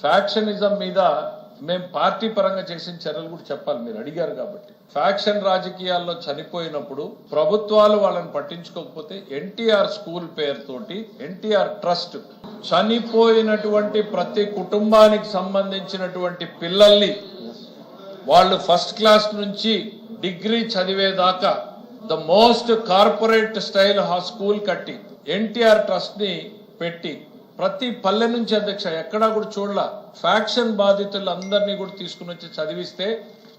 Factionism మీద మేము party పరంగా చేసిన చర్యలు కూడా చెప్పాలి మీరు అడిగారు కాబట్టి. ఫ్యాక్షన్ రాజకీయాల్లో చనిపోయినప్పుడు ప్రభుత్వాలు వాళ్ళని పట్టించుకోకపోతే ఎన్టీఆర్ స్కూల్ పేరుతోటి ఎన్టీఆర్ ట్రస్ట్ చనిపోయినటువంటి ప్రతి కుటుంబానికి సంబంధించినటువంటి పిల్లల్ని వాళ్ళు ఫస్ట్ క్లాస్ నుంచి డిగ్రీ చదివేదాకా ద మోస్ట్ కార్పొరేట్ స్టైల్ ఆ స్కూల్ కట్టి ఎన్టీఆర్ ట్రస్ట్ని పెట్టి ప్రతి పల్లె నుంచి అధ్యక్ష ఎక్కడా కూడా చూడాల. ఫ్యాక్షన్ బాధితులందరినీ కూడా తీసుకుని వచ్చి చదివిస్తే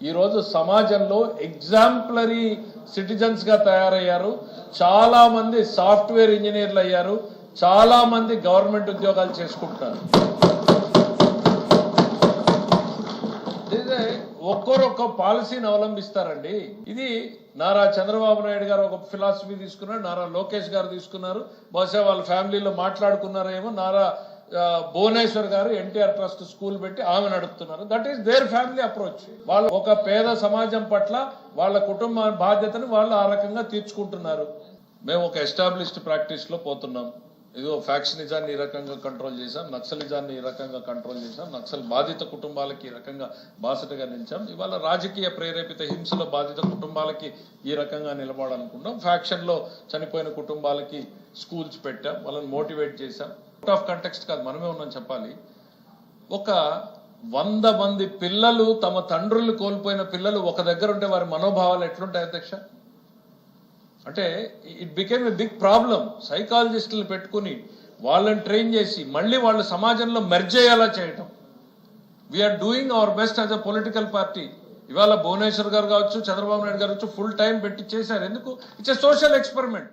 ఈరోజు సమాజంలో ఎగ్జాంపులరీ సిటిజన్స్గా తయారయ్యారు. చాలా మంది సాఫ్ట్వేర్ ఇంజనీర్లు అయ్యారు. చాలా మంది గవర్నమెంట్ ఉద్యోగాలు చేసుకుంటారు ఇదే ఒక్కరు పాలసీని అవలంబిస్తారండి. ఇది నారా చంద్రబాబు నాయుడు గారు ఒక ఫిలాసఫీ తీసుకున్నారు నారా లోకేష్ గారు తీసుకున్నారు. బహుశా వాళ్ళ ఫ్యామిలీలో మాట్లాడుకున్నారేమో నారా భువనేశ్వర్ గారు ఎన్టీఆర్ ట్రస్ట్ స్కూల్ పెట్టి ఆమె నడుపుతున్నారు. That is their family approach వాళ్ళు ఒక పేద సమాజం పట్ల వాళ్ళ కుటుంబ బాధ్యతను వాళ్ళు ఆ రకంగా తీర్చుకుంటున్నారు. మేము ఒక ఎస్టాబ్లిష్డ్ ప్రాక్టీస్లో పోతున్నాం. ఏదో ఫ్యాక్షనిజాన్ని ఈ రకంగా కంట్రోల్ చేశాం నక్సలిజాన్ని ఈ రకంగా కంట్రోల్ చేశాం నక్సల్ బాధిత కుటుంబాలకి ఈ రకంగా బాసటగా నిలిచాం. ఇవాళ రాజకీయ ప్రేరేపిత హింసల బాధిత కుటుంబాలకి ఈ రకంగా నిలబడాలనుకుంటాం ఫ్యాక్షన్లో చనిపోయిన కుటుంబాలకి స్కూల్స్ పెట్టాం వాళ్ళని మోటివేట్ చేశాం. అవుట్ ఆఫ్ కంటెక్స్ట్ కాదు మనమే ఉన్నాం చెప్పాలి. ఒక వంద మంది పిల్లలు తమ తండ్రులు కోల్పోయిన పిల్లలు ఒక దగ్గర ఉంటే వారి మనోభావాలు ఎట్లుంటాయి అధ్యక్ష? అంటే it became a big problem సైకాలజిస్టులు పెట్టుకుని వాళ్ళని ట్రైన్ చేసి మళ్ళీ వాళ్ళు సమాజంలో మెర్జ్ అయ్యేలా చేయటం. We're doing our best as a political party ఇవాళ భువనేశ్వర్ గారు కావచ్చు చంద్రబాబు నాయుడు గారు కావచ్చు ఫుల్ టైం పెట్టి చేశారు. ఎందుకు? It's a social experiment